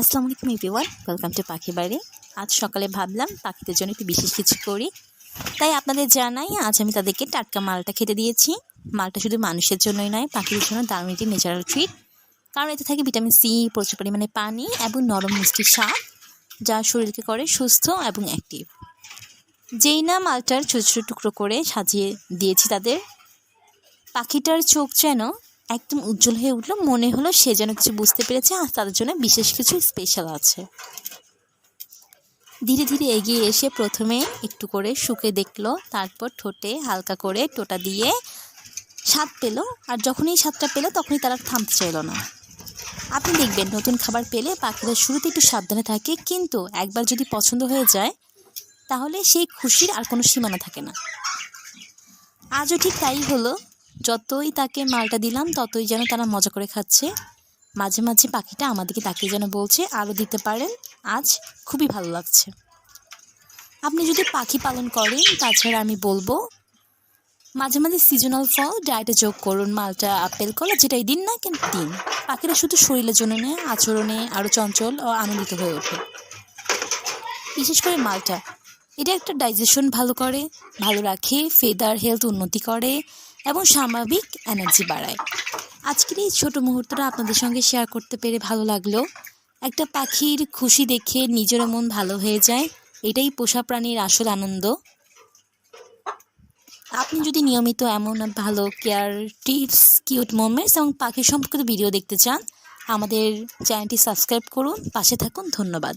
আসসালামু আলাইকুম everyone welcome to পাখি বাড়ি আজ সকালে ভাবলাম পাখিদের জন্য একটু বিশেষ কিছু করি। তাই আপনাদের জানাই, আজ আমি তাদেরকে টাটকা মালটা খেতে দিয়েছি। মালটা শুধু মানুষের জন্যই নয়, পাখিদের জন্য দারুণ একটি ন্যাচারাল ট্রিট কারণ এতে থাকে ভিটামিন সি প্রচুর পরিমাণে পানি এবং নরম মিষ্টি স্বাদ, যা শরীরকে করে সুস্থ এবং অ্যাক্টিভ যেই না মালটার ছোটো ছোটো টুকরো করে সাজিয়ে দিয়েছি তাদের, পাখিটার চোখ যেন একদম উজ্জ্বল হয়ে উঠল। মনে হলো সে যেন কিছু বুঝতে পেরেছে আর তাদের জন্য বিশেষ কিছু স্পেশাল আছে। ধীরে ধীরে এগিয়ে এসে প্রথমে একটু করে শুকে দেখল, তারপর ঠোঁটে হালকা করে টোটা দিয়ে স্বাদ পেল আর যখনই স্বাদটা পেল তখনই তারা থামতে চাইলো না। আপনি দেখবেন নতুন খাবার পেলে পাখিরা শুরুতে একটু সাবধানে থাকে কিন্তু একবার যদি পছন্দ হয়ে যায় তাহলে সেই খুশির আর কোনো সীমানা থাকে না। আজও ঠিক তাই হলো। যতই তাকে মালটা দিলাম, ততই যেন তারা মজা করে খাচ্ছে। মাঝে মাঝে পাখিটা আমাদেরকে তাকিয়ে যেন বলছে আরও দিতে পারেন। আজ খুবই ভালো লাগছে। আপনি যদি পাখি পালন করেন, তাছাড়া আমি বলব, মাঝে মাঝে সিজনাল ফল ডায়েটে যোগ করুন। মালটা আপেল, কলা, যেটাই দিন না কেন, দিন। পাখিরা শুধু শরীরের জন্য নয়, আচরণে আরও চঞ্চল ও আনন্দিত হয়ে ওঠে। বিশেষ করে মালটা, এটা একটা ডাইজেশন ভালো করে, ভালো রাখে ফেদার হেলথ উন্নতি করে এবং স্বাভাবিক এনার্জি বাড়ায়। আজকের এই ছোটো মুহূর্তটা আপনাদের সঙ্গে শেয়ার করতে পেরে ভালো লাগল। একটা পাখির খুশি দেখে নিজেরও মন ভালো হয়ে যায়, এটাই পোষা প্রাণীর আসল আনন্দ। আপনি যদি নিয়মিত এমন ভালো কেয়ার টিপস কিউট মোমেন্টস এবং পাখি সম্পর্কিত ভিডিও দেখতে চান, আমাদের চ্যানেলটি সাবস্ক্রাইব করুন। পাশে থাকুন, ধন্যবাদ।